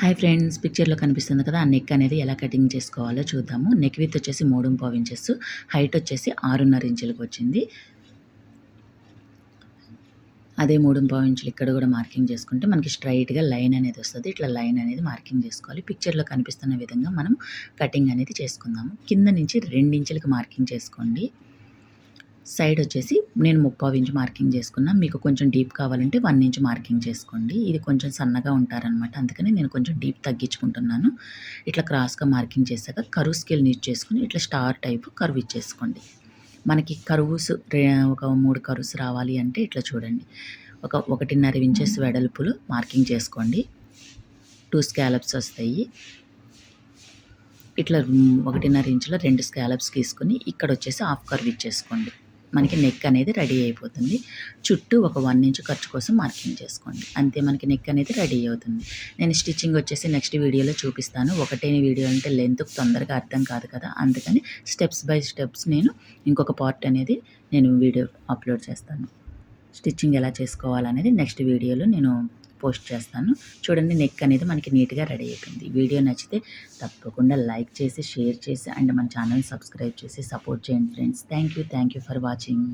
Hi friends పిక్చర్లో కనిపిస్తుంది కదా ఆ నెక్ అనేది ఎలా కటింగ్ చేసుకోవాలో చూద్దాము. నెక్ విత్ వచ్చేసి మూడు పావు ఇంచెస్ హైట్ వచ్చేసి ఆరున్నర ఇంచులకు వచ్చింది. అదే మూడు పావు ఇంచులు ఇక్కడ కూడా మార్కింగ్ చేసుకుంటే మనకి స్ట్రైట్గా లైన్ అనేది వస్తుంది. ఇట్లా లైన్ అనేది మార్కింగ్ చేసుకోవాలి. పిక్చర్లో కనిపిస్తున్న విధంగా మనం కటింగ్ అనేది చేసుకుందాము. కింద నుంచి ఇంచులకు మార్కింగ్ చేసుకోండి. సైడ్ వచ్చేసి నేను ముప్పావు ఇంచు మార్కింగ్ చేసుకున్నా. మీకు కొంచెం డీప్ కావాలంటే వన్ ఇంచ్ మార్కింగ్ చేసుకోండి. ఇది కొంచెం సన్నగా ఉంటారనమాట అందుకని నేను కొంచెం డీప్ తగ్గించుకుంటున్నాను. ఇట్లా క్రాస్గా మార్కింగ్ చేశాక కరువు స్కేల్ యూజ్ చేసుకుని ఇట్లా స్టార్ టైప్ కరువు ఇచ్చేసుకోండి. మనకి కరువుస్ ఒక మూడు కరువుస్ రావాలి అంటే ఇట్లా చూడండి. ఒక ఒకటిన్నర ఇంచెస్ వెడల్పులు మార్కింగ్ చేసుకోండి. టూ స్కాలప్స్ వస్తాయి. ఇట్లా ఒకటిన్నర ఇంచులో రెండు స్కాలప్స్ తీసుకుని ఇక్కడ వచ్చేసి హాఫ్ కర్వ్ ఇచ్చేసుకోండి. మనకి నెక్ అనేది రెడీ అయిపోతుంది. చుట్టూ ఒక వన్ ఇంచ్ ఖర్చు కోసం మార్కింగ్ చేసుకోండి. అంతే మనకి నెక్ అనేది రెడీ అవుతుంది. నేను స్టిచ్చింగ్ వచ్చేసి నెక్స్ట్ వీడియోలో చూపిస్తాను. ఒకటే వీడియో అంటే లెంత్ తొందరగా అర్థం కాదు కదా? అందుకని స్టెప్స్ బై స్టెప్స్ నేను ఇంకొక పార్ట్ అనేది నేను వీడియో అప్లోడ్ చేస్తాను. స్టిచ్చింగ్ ఎలా చేసుకోవాలనేది నెక్స్ట్ వీడియోలో నేను పోస్ట్ చేస్తాను. చూడండి నెక్ అనేది మనకి నీట్గా రెడీ అయిపోయింది. వీడియో నచ్చితే తప్పకుండా లైక్ చేసి షేర్ చేసి అండ్ మన ఛానల్ సబ్స్క్రైబ్ చేసి సపోర్ట్ చేయండి friends. Thank you thank you for watching